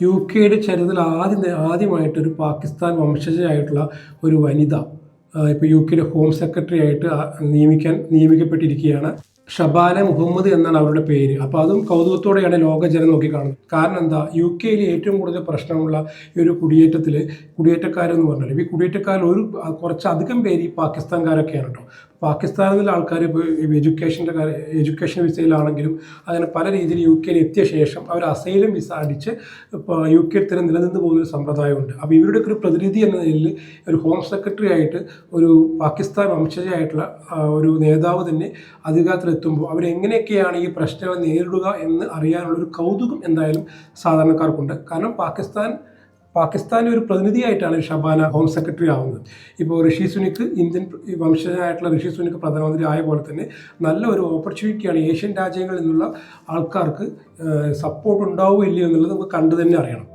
U കെയുടെ ചരിത്രത്തിൽ ആദ്യം ആദ്യമായിട്ടൊരു പാകിസ്ഥാൻ വംശജയായിട്ടുള്ള ഒരു വനിത ഇപ്പോൾ യു കെയുടെ ഹോം സെക്രട്ടറി ആയിട്ട് നിയമിക്കാൻ നിയമിക്കപ്പെട്ടിരിക്കുകയാണ് ഷബാന മുഹമ്മദ് എന്നാണ് അവരുടെ പേര്. അപ്പോൾ അതും കൗതുകത്തോടെയാണ് ലോക ജനം നോക്കിക്കാണുന്നത്. കാരണം എന്താ? യു കെയിൽ ഏറ്റവും കൂടുതൽ പ്രശ്നമുള്ള ഈ ഒരു കുടിയേറ്റത്തിൽ കുടിയേറ്റക്കാരെന്ന് പറഞ്ഞാൽ ഈ കുടിയേറ്റക്കാരിൽ ഒരു കുറച്ചധികം പേര് ഈ പാകിസ്ഥാൻകാരൊക്കെയാണ് കേട്ടോ പാകിസ്ഥാനിൽ ആൾക്കാർ ഇപ്പോൾ എഡ്യൂക്കേഷന്റെ കാര്യം എഡ്യൂക്കേഷൻ വിസയിലാണെങ്കിലും അങ്ങനെ പല രീതിയിൽ യു കെയിൽ എത്തിയ ശേഷം അവർ അസൈലം വിസ അടിച്ച് ഇപ്പോൾ യു കെയിൽ തന്നെ നിലനിന്ന് പോകുന്ന ഒരു സമ്പ്രദായമുണ്ട്. അപ്പോൾ ഇവരുടെ ഒരു പ്രതിനിധി എന്ന നിലയിൽ ഒരു ഹോം സെക്രട്ടറി ആയിട്ട് ഒരു പാകിസ്ഥാൻ വംശജയായിട്ടുള്ള ഒരു നേതാവ് തന്നെ അധികാരത്തിലെത്തുമ്പോൾ അവരെങ്ങനെയൊക്കെയാണ് ഈ പ്രശ്നങ്ങൾ നേരിടുക എന്ന് അറിയാനുള്ള ഒരു കൗതുകം എന്തായാലും സാധാരണക്കാർക്കുണ്ട്. കാരണം പാകിസ്ഥാൻ പാകിസ്ഥാനിലെ ഒരു പ്രതിനിധിയായിട്ടാണ് ഷബാന ഹോം സെക്രട്ടറി ആവുന്നത്. ഇപ്പോൾ ഋഷി സുനിക്ക് ഇന്ത്യൻ വംശജനായിട്ടുള്ള ഋഷി സുനിക്ക് പ്രധാനമന്ത്രി ആയ പോലെ തന്നെ നല്ല ഒരു ഓപ്പർച്യൂണിറ്റിയാണ് ഏഷ്യൻ രാജ്യങ്ങളിൽ നിന്നുള്ള ആൾക്കാർക്ക് സപ്പോർട്ട് ഉണ്ടാവുമോ ഇല്ലയോ എന്നുള്ളത് നമുക്ക് കണ്ടു തന്നെ അറിയണം.